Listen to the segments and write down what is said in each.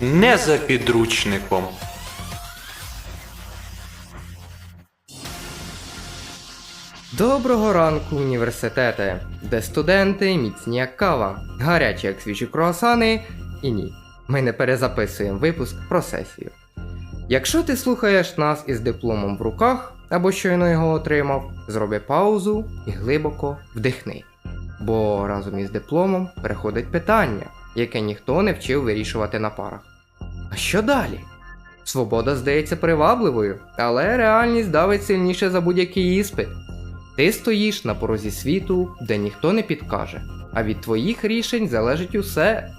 Не за підручником. Доброго ранку, університети, де студенти міцні як кава, гарячі як свіжі круасани, і ні, ми не перезаписуємо випуск про сесію. Якщо ти слухаєш нас із дипломом в руках або щойно його отримав, зроби паузу і глибоко вдихни. Бо разом із дипломом приходить питання, яке ніхто не вчив вирішувати на парах. А що далі? Свобода здається привабливою, але реальність давить сильніше за будь-який іспит. Ти стоїш на порозі світу, де ніхто не підкаже, а від твоїх рішень залежить усе.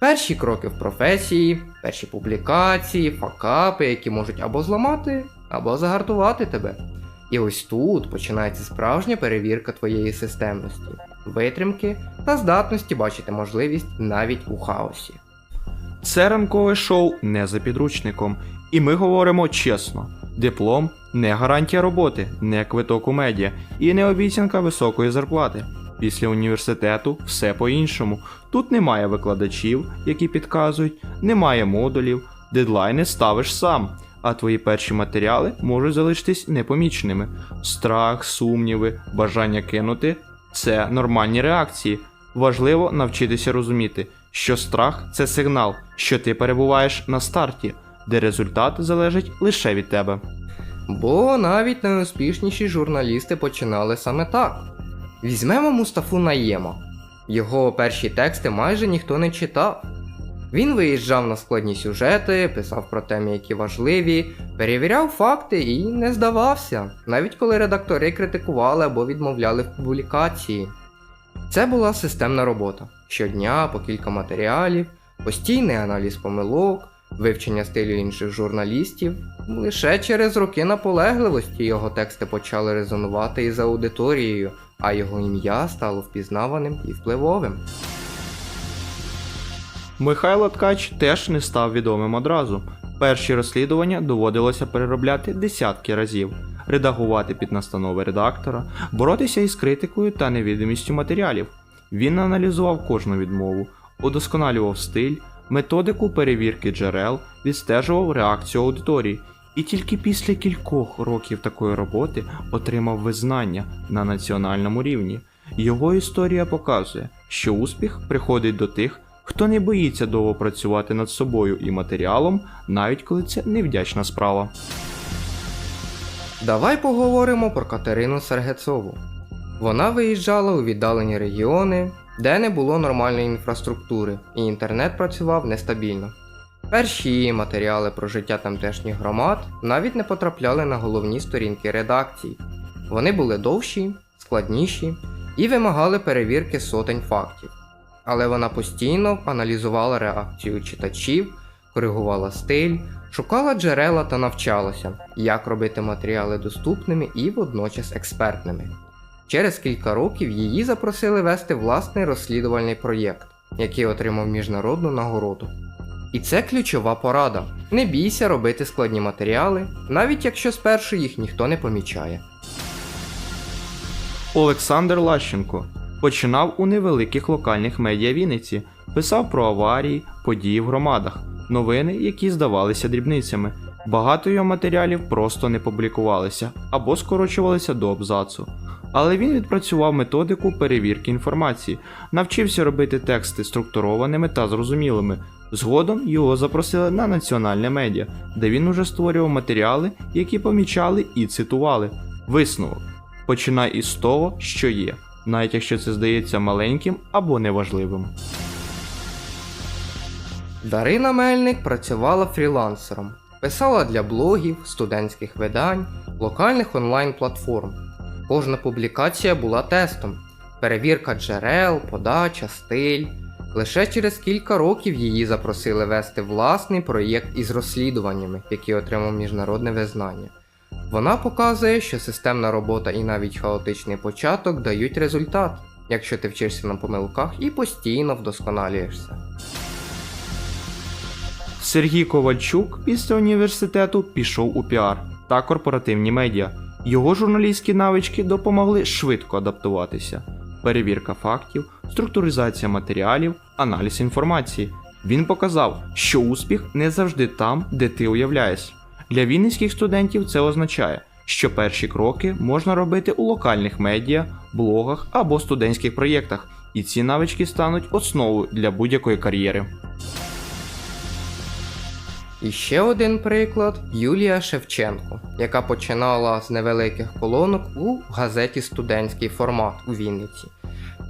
Перші кроки в професії, перші публікації, факапи, які можуть або зламати, або загартувати тебе. І ось тут починається справжня перевірка твоєї системності, витримки та здатності бачити можливість навіть у хаосі. Це ранкове шоу не за підручником. І ми говоримо чесно: диплом не гарантія роботи, не квиток у медіа і не обіцянка високої зарплати. Після університету все по-іншому. Тут немає викладачів, які підказують, немає модулів, дедлайни ставиш сам, а твої перші матеріали можуть залишитись непоміченими. Страх, сумніви, бажання кинути це нормальні реакції. Важливо навчитися розуміти, що страх це сигнал, що ти перебуваєш на старті, де результат залежить лише від тебе. Бо навіть найуспішніші журналісти починали саме так. Візьмемо Мустафу Наєма. Його перші тексти майже ніхто не читав. Він виїжджав на складні сюжети, писав про теми, які важливі, перевіряв факти і не здавався, навіть коли редактори критикували або відмовляли в публікації. Це була системна робота. Щодня по кілька матеріалів, постійний аналіз помилок, вивчення стилю інших журналістів. Лише через роки наполегливості його тексти почали резонувати із аудиторією, а його ім'я стало впізнаваним і впливовим. Михайло Ткач теж не став відомим одразу. Перші розслідування доводилося переробляти десятки разів, редагувати під настанови редактора, боротися із критикою та невідомістю матеріалів. Він аналізував кожну відмову, удосконалював стиль, методику перевірки джерел, відстежував реакцію аудиторії. І тільки після кількох років такої роботи отримав визнання на національному рівні. Його історія показує, що успіх приходить до тих, хто не боїться довго працювати над собою і матеріалом, навіть коли це невдячна справа. Давай поговоримо про Катерину Сергецову. Вона виїжджала у віддалені регіони, де не було нормальної інфраструктури, і інтернет працював нестабільно. Перші її матеріали про життя тамтешніх громад навіть не потрапляли на головні сторінки редакцій. Вони були довші, складніші і вимагали перевірки сотень фактів. Але вона постійно аналізувала реакцію читачів, коригувала стиль, шукала джерела та навчалася, як робити матеріали доступними і водночас експертними. Через кілька років її запросили вести власний розслідувальний проєкт, який отримав міжнародну нагороду. І це ключова порада. Не бійся робити складні матеріали, навіть якщо спершу їх ніхто не помічає. Олександр Лащенко починав у невеликих локальних медіа Вінниці, писав про аварії, події в громадах, новини, які здавалися дрібницями. Багато його матеріалів просто не публікувалися або скорочувалися до абзацу. Але він відпрацював методику перевірки інформації, навчився робити тексти структурованими та зрозумілими. Згодом його запросили на національне медіа, де він уже створював матеріали, які помічали і цитували. Висновок. Починай із того, що є, навіть якщо це здається маленьким або неважливим. Дарина Мельник працювала фрілансером, писала для блогів, студентських видань, локальних онлайн-платформ. Кожна публікація була тестом, перевірка джерел, подача, стиль. Лише через кілька років її запросили вести власний проєкт із розслідуваннями, який отримав міжнародне визнання. Вона показує, що системна робота і навіть хаотичний початок дають результат, якщо ти вчишся на помилках і постійно вдосконалюєшся. Сергій Ковальчук після університету пішов у піар та корпоративні медіа. Його журналістські навички допомогли швидко адаптуватися. Перевірка фактів, структуризація матеріалів, аналіз інформації. Він показав, що успіх не завжди там, де ти уявляєш. Для вінницьких студентів це означає, що перші кроки можна робити у локальних медіа, блогах або студентських проєктах, і ці навички стануть основою для будь-якої кар'єри. І ще один приклад Юлія Шевченко, яка починала з невеликих колонок у газеті Студентський формат у Вінниці.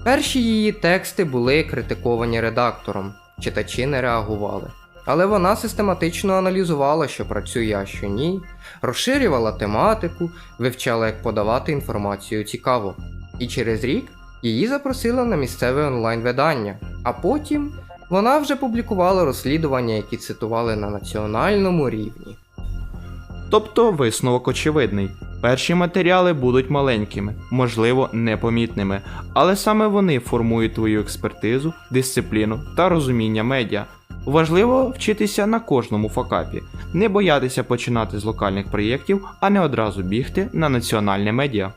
Перші її тексти були критиковані редактором, читачі не реагували. Але вона систематично аналізувала, що працює, а що ні, розширювала тематику, вивчала, як подавати інформацію цікаво. І через рік її запросили на місцеве онлайн-видання, а потім вона вже публікувала розслідування, які цитували на національному рівні. Тобто висновок очевидний. Перші матеріали будуть маленькими, можливо, непомітними, але саме вони формують твою експертизу, дисципліну та розуміння медіа. Важливо вчитися на кожному факапі, не боятися починати з локальних проєктів, а не одразу бігти на національне медіа.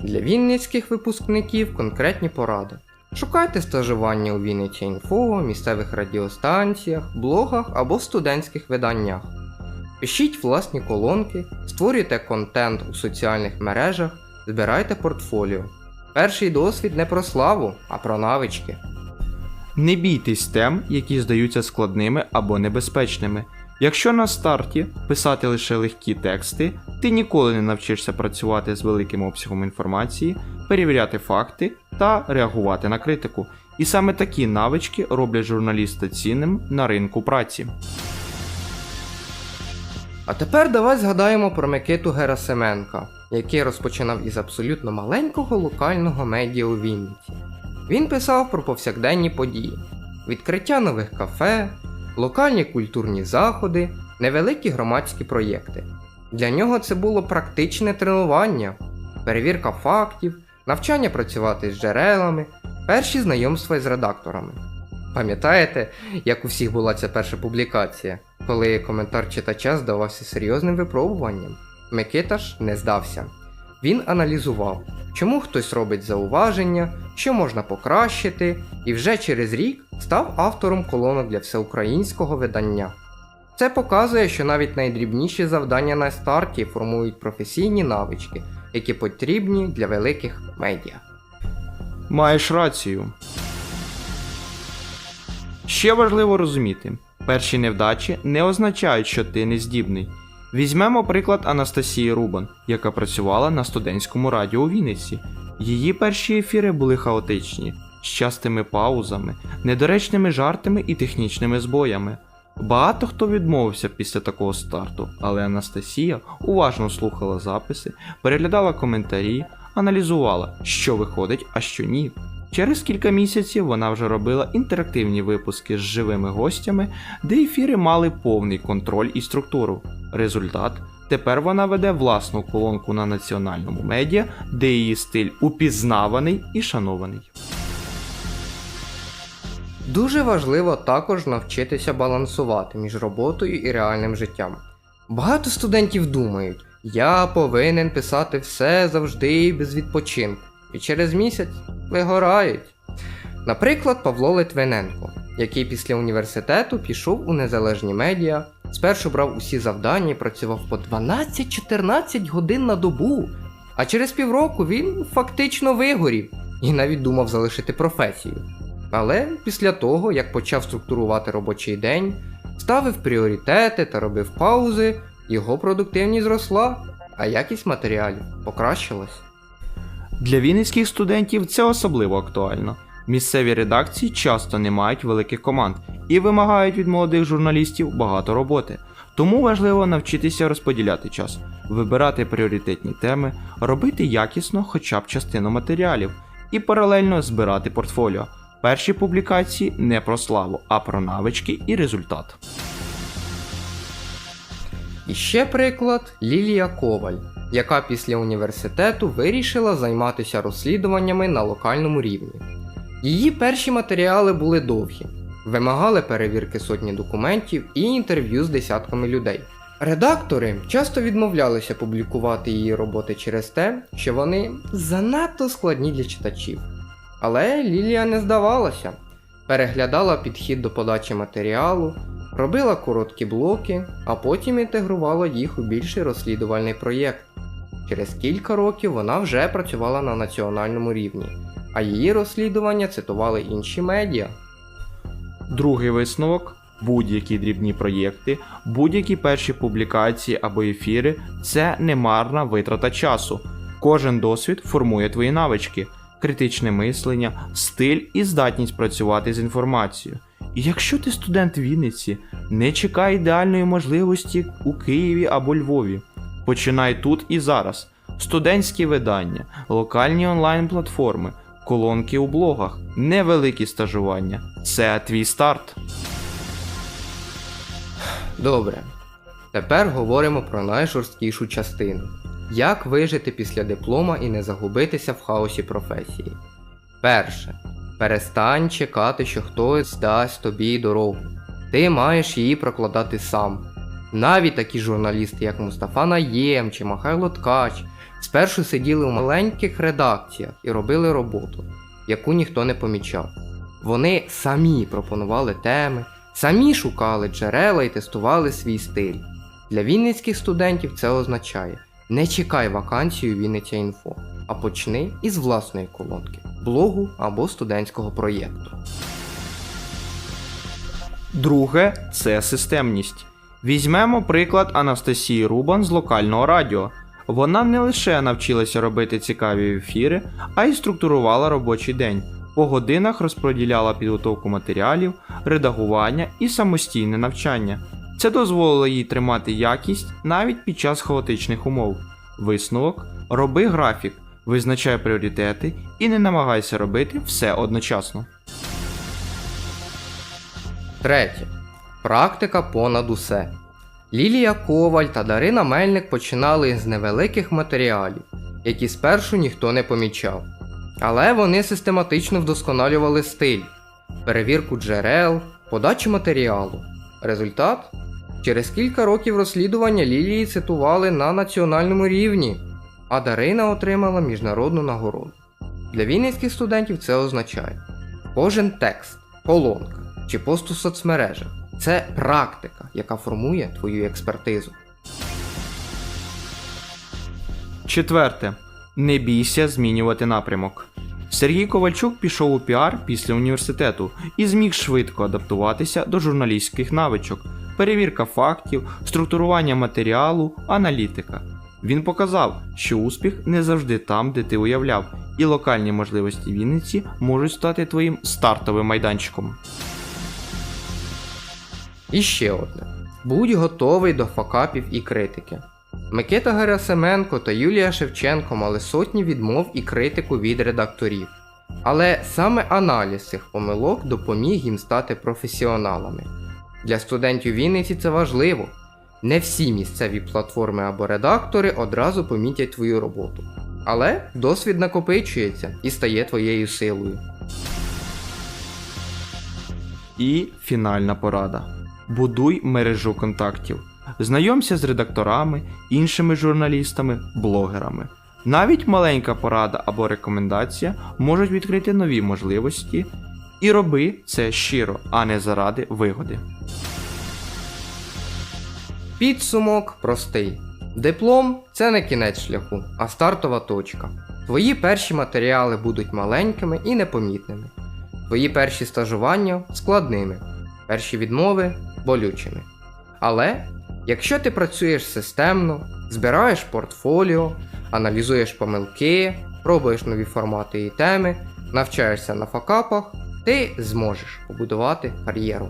Для вінницьких випускників конкретні поради. Шукайте стажування у Вінниці інфо, місцевих радіостанціях, блогах або студентських виданнях. Пишіть власні колонки, створюйте контент у соціальних мережах, збирайте портфоліо. Перший досвід не про славу, а про навички. Не бійтесь тем, які здаються складними або небезпечними. Якщо на старті писати лише легкі тексти, ти ніколи не навчишся працювати з великим обсягом інформації, перевіряти факти та реагувати на критику. І саме такі навички роблять журналіста цінним на ринку праці. А тепер давай згадаємо про Микиту Герасименка, який розпочинав із абсолютно маленького локального медіа у Вінниці. Він писав про повсякденні події, відкриття нових кафе, локальні культурні заходи, невеликі громадські проєкти. Для нього це було практичне тренування, перевірка фактів, навчання працювати з джерелами, перші знайомства з редакторами. Пам'ятаєте, як у всіх була ця перша публікація, коли коментар читача здавався серйозним випробуванням? Микита ж не здався. Він аналізував, чому хтось робить зауваження, що можна покращити, і вже через рік став автором колонок для всеукраїнського видання. Це показує, що навіть найдрібніші завдання на старті формують професійні навички, які потрібні для великих медіа. Маєш рацію. Ще важливо розуміти: перші невдачі не означають, що ти не здібний. Візьмемо приклад Анастасії Рубан, яка працювала на студентському радіо у Вінниці. Її перші ефіри були хаотичні, з частими паузами, недоречними жартами і технічними збоями. Багато хто відмовився після такого старту, але Анастасія уважно слухала записи, переглядала коментарі, аналізувала, що виходить, а що ні. Через кілька місяців вона вже робила інтерактивні випуски з живими гостями, де ефіри мали повний контроль і структуру. Результат тепер вона веде власну колонку на національному медіа, де її стиль упізнаваний і шанований. Дуже важливо також навчитися балансувати між роботою і реальним життям. Багато студентів думають, я повинен писати все завжди без відпочинку, і через місяць вигорають. Наприклад, Павло Литвиненко, який після університету пішов у незалежні медіа, спершу брав усі завдання і працював по 12-14 годин на добу, а через півроку він фактично вигорів і навіть думав залишити професію. Але після того, як почав структурувати робочий день, ставив пріоритети та робив паузи, його продуктивність зросла, а якість матеріалів покращилась. Для вінницьких студентів це особливо актуально. Місцеві редакції часто не мають великих команд і вимагають від молодих журналістів багато роботи. Тому важливо навчитися розподіляти час, вибирати пріоритетні теми, робити якісно хоча б частину матеріалів і паралельно збирати портфоліо. Перші публікації не про славу, а про навички і результат. І ще приклад Лілія Коваль, яка після університету вирішила займатися розслідуваннями на локальному рівні. Її перші матеріали були довгі, вимагали перевірки сотні документів і інтерв'ю з десятками людей. Редактори часто відмовлялися публікувати її роботи через те, що вони занадто складні для читачів. Але Лілія не здавалася. переглядала підхід до подачі матеріалу, робила короткі блоки, а потім інтегрувала їх у більший розслідувальний проєкт. Через кілька років вона вже працювала на національному рівні, а її розслідування цитували інші медіа. Другий висновок будь-які дрібні проєкти, будь-які перші публікації або ефіри це немарна витрата часу. Кожен досвід формує твої навички, критичне мислення, стиль і здатність працювати з інформацією. І якщо ти студент Вінниці, не чекай ідеальної можливості у Києві або Львові. Починай тут і зараз. Студентські видання, локальні онлайн-платформи, колонки у блогах, невеликі стажування. Це твій старт. Добре. Тепер говоримо про найжорсткішу частину. Як вижити після диплома і не загубитися в хаосі професії? Перше. Перестань чекати, що хтось дасть тобі дорогу. Ти маєш її прокладати сам. Навіть такі журналісти, як Мустафа Наєм чи Михайло Ткач, спершу сиділи у маленьких редакціях і робили роботу, яку ніхто не помічав. Вони самі пропонували теми, самі шукали джерела і тестували свій стиль. Для вінницьких студентів це означає: не чекай вакансію Вінниця Інфо, а почни із власної колонки, блогу або студентського проєкту. Друге це системність. Візьмемо приклад Анастасії Рубан з локального радіо. Вона не лише навчилася робити цікаві ефіри, а й структурувала робочий день. По годинах розподіляла підготовку матеріалів, редагування і самостійне навчання. Це дозволило їй тримати якість навіть під час хаотичних умов. Висновок роби графік, визначай пріоритети і не намагайся робити все одночасно. Третє. Практика понад усе. Лілія Коваль та Дарина Мельник починали з невеликих матеріалів, які спершу ніхто не помічав. Але вони систематично вдосконалювали стиль, перевірку джерел, подачу матеріалу. Результат? Через кілька років розслідування Лілії цитували на національному рівні, а Дарина отримала міжнародну нагороду. Для вінницьких студентів це означає кожен текст, колонка чи пост у соцмережах це практика, яка формує твою експертизу. Четверте. Не бійся змінювати напрямок. Сергій Ковальчук пішов у піар після університету і зміг швидко адаптуватися до журналістських навичок, перевірка фактів, структурування матеріалу, аналітика. Він показав, що успіх не завжди там, де ти уявляв, і локальні можливості Вінниці можуть стати твоїм стартовим майданчиком. І ще одне: будь готовий до факапів і критики. Микита Герасименко та Юлія Шевченко мали сотні відмов і критику від редакторів. Але саме аналіз цих помилок допоміг їм стати професіоналами. Для студентів Вінниці це важливо. Не всі місцеві платформи або редактори одразу помітять твою роботу. Але досвід накопичується і стає твоєю силою. І фінальна порада: будуй мережу контактів. Знайомся з редакторами, іншими журналістами, блогерами. Навіть маленька порада або рекомендація можуть відкрити нові можливості. І роби це щиро, а не заради вигоди. Підсумок простий. Диплом це не кінець шляху, а стартова точка. Твої перші матеріали будуть маленькими і непомітними. Твої перші стажування складними, перші відмови болючими. Але якщо ти працюєш системно, збираєш портфоліо, аналізуєш помилки, пробуєш нові формати і теми, навчаєшся на факапах, ти зможеш побудувати кар'єру.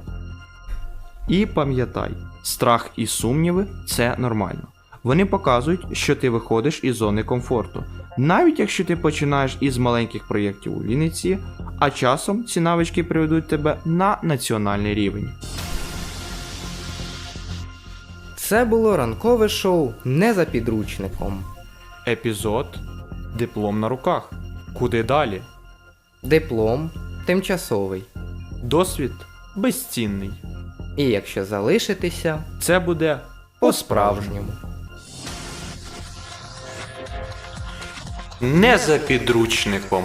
І пам'ятай, страх і сумніви це нормально. Вони показують, що ти виходиш із зони комфорту, навіть якщо ти починаєш із маленьких проєктів у Вінниці, а часом ці навички приведуть тебе на національний рівень. Це було ранкове шоу не за підручником. Епізод Диплом на руках. Куди далі? Диплом тимчасовий. Досвід безцінний. І якщо залишитися, Це буде по-справжньому. Не за підручником.